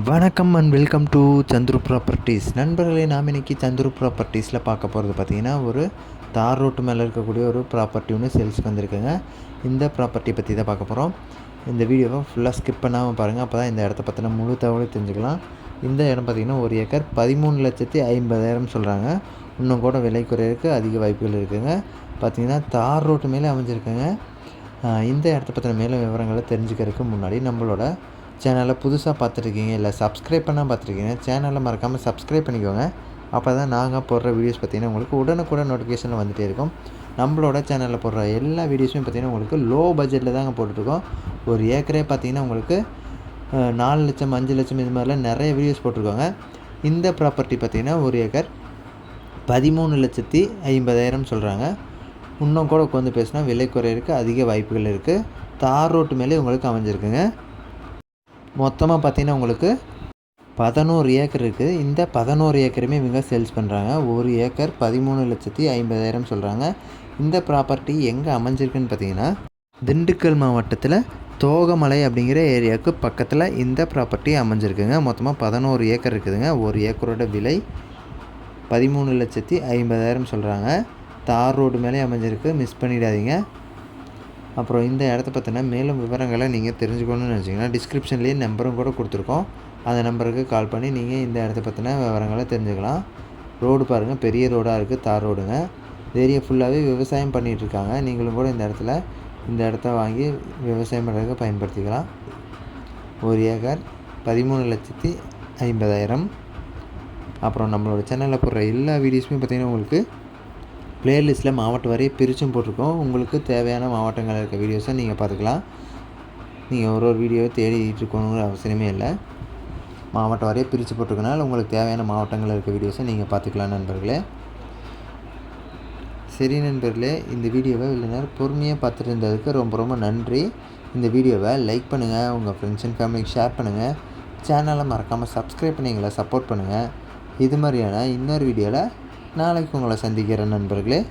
வணக்கம் and welcome to Chandru properties நண்பர்களே நாம் இன்றைக்கி சந்துரு ப்ராப்பர்ட்டிஸில் பார்க்க போகிறது பார்த்திங்கன்னா ஒரு தார் ரோட்டு மேலே இருக்கக்கூடிய ஒரு ப்ராப்பர்ட்டி ஒன்று சேல்ஸ்க்கு வந்திருக்குங்க. இந்த ப்ராப்பர்ட்டி பற்றி தான் பார்க்க போகிறோம் இந்த வீடியோவை ஃபுல்லாக ஸ்கிப் பண்ணாமல் பாருங்கள் அப்போ தான் இந்த இடத்த பற்றின முழு தகவலும் தெரிஞ்சுக்கலாம். இந்த இடம் பார்த்திங்கன்னா ஒரு ஏக்கர் பதிமூணு லட்சத்தி ஐம்பதாயிரம் சொல்கிறாங்க இன்னும் கூட விலை குறையிறதுக்கு அதிக வாய்ப்புகள் இருக்குதுங்க பார்த்திங்கன்னா தார் ரோட்டு மேலே அமைஞ்சிருக்குங்க. இந்த இடத்த பற்றின மேலும் விவரங்களை தெரிஞ்சுக்கிறதுக்கு முன்னாடி நம்மளோட சேனலை புதுசாக பார்த்துருக்கீங்க இல்லை சப்ஸ்கிரைப் பண்ணால் பார்த்துருக்கீங்க சேனலை மறக்காமல் சப்ஸ்கிரைப் பண்ணிக்கோங்க. அப்போ தான் நாங்கள் போடுற வீடியோஸ் பார்த்தீங்கன்னா உங்களுக்கு உடனுக்குடன் நோட்டிஃபிகேஷன் வந்துகிட்டே இருக்கும். நம்மளோட சேனலில் போடுற எல்லா வீடியோஸுமே பார்த்தீங்கன்னா உங்களுக்கு லோ பட்ஜெட்டில் தாங்க போட்டுட்ருக்கோம். ஒரு ஏக்கரே பார்த்தீங்கன்னா உங்களுக்கு நாலு லட்சம் அஞ்சு லட்சம் இது மாதிரிலாம் நிறைய வீடியோஸ் போட்டிருக்கோங்க. இந்த ப்ராப்பர்ட்டி பார்த்தீங்கன்னா ஒரு ஏக்கர் பதிமூணு லட்சத்தி ஐம்பதாயிரம் சொல்கிறாங்க இன்னும் கூட உட்காந்து பேசினா விலை குறையிறதுக்கு அதிக வாய்ப்புகள் இருக்குது தார் ரோட்டு மேலே உங்களுக்கு அமைஞ்சிருக்குங்க. மொத்தமாக பார்த்திங்கன்னா உங்களுக்கு பதினோரு ஏக்கர் இருக்குது இந்த பதினோரு ஏக்கருமே இவங்க சேல்ஸ் பண்ணுறாங்க ஒரு ஏக்கர் பதிமூணு லட்சத்தி ஐம்பதாயிரம் சொல்கிறாங்க இந்த ப்ராப்பர்ட்டி எங்கே அமைஞ்சிருக்குன்னு பார்த்தீங்கன்னா திண்டுக்கல் மாவட்டத்தில் தோகமலை அப்படிங்கிற ஏரியாவுக்கு பக்கத்தில் இந்த ப்ராப்பர்ட்டி அமைஞ்சிருக்குங்க. மொத்தமாக பதினோரு ஏக்கர் இருக்குதுங்க. ஒரு ஏக்கரோட விலை பதிமூணு லட்சத்தி ஐம்பதாயிரம் சொல்கிறாங்க தார் ரோடு மேலே அமைஞ்சிருக்கு. மிஸ் பண்ணிடாதீங்க. அப்புறம் இந்த இடத்த பற்றின மேலும் விவரங்களை நீங்கள் தெரிஞ்சுக்கணும்னு நினச்சிங்கன்னா டிஸ்கிரிப்ஷன்லேயே நம்பரும் கூட கொடுத்துருக்கோம். அந்த நம்பருக்கு கால் பண்ணி நீங்கள் இந்த இடத்த பற்றின விவரங்களை தெரிஞ்சுக்கலாம். ரோடு பாருங்கள் பெரிய ரோடாக இருக்குது தார் ரோடுங்க இந்த ஏரியா ஃபுல்லாகவே விவசாயம் பண்ணிகிட்ருக்காங்க நீங்களும் கூட இந்த இடத்துல இந்த இடத்த வாங்கி விவசாயம் பண்ணுறதுக்கு பயன்படுத்திக்கலாம். ஒரு ஏக்கர் பதிமூணு லட்சத்தி ஐம்பதாயிரம். அப்புறம் நம்மளோட சேனலில் போடுற எல்லா வீடியோஸுமே பார்த்திங்கன்னா உங்களுக்கு பிளேலிஸ்ட்டில் மாவட்ட வரைய பிரிச்சும் போட்டிருக்கோம். உங்களுக்கு தேவையான மாவட்டங்கள் இருக்க வீடியோஸை நீங்கள் பார்த்துக்கலாம். நீங்கள் ஒரு ஒரு வீடியோவை தேடிட்டு இருக்கணுங்கிற அவசியமே இல்லை. மாவட்டம் வரைய பிரித்து போட்டிருக்கனால உங்களுக்கு தேவையான மாவட்டங்கள் இருக்க வீடியோஸை நீங்கள் பார்த்துக்கலாம் நண்பர்களே. சரி நண்பர்களே இந்த வீடியோவை இவ்வளோ நேரம் பொறுமையாக பார்த்துட்டு இருந்ததுக்கு ரொம்ப ரொம்ப நன்றி. இந்த வீடியோவை லைக் பண்ணுங்கள் உங்கள் ஃப்ரெண்ட்ஸ் அண்ட் ஃபேமிலிக்கு ஷேர் பண்ணுங்கள் சேனலை மறக்காமல் சப்ஸ்கிரைப் பண்ணி எங்களை சப்போர்ட் பண்ணுங்கள் இது மாதிரியான இன்னொரு வீடியோவில் நாளைக்கு உங்களை சந்திக்கிறேன் நண்பர்களே.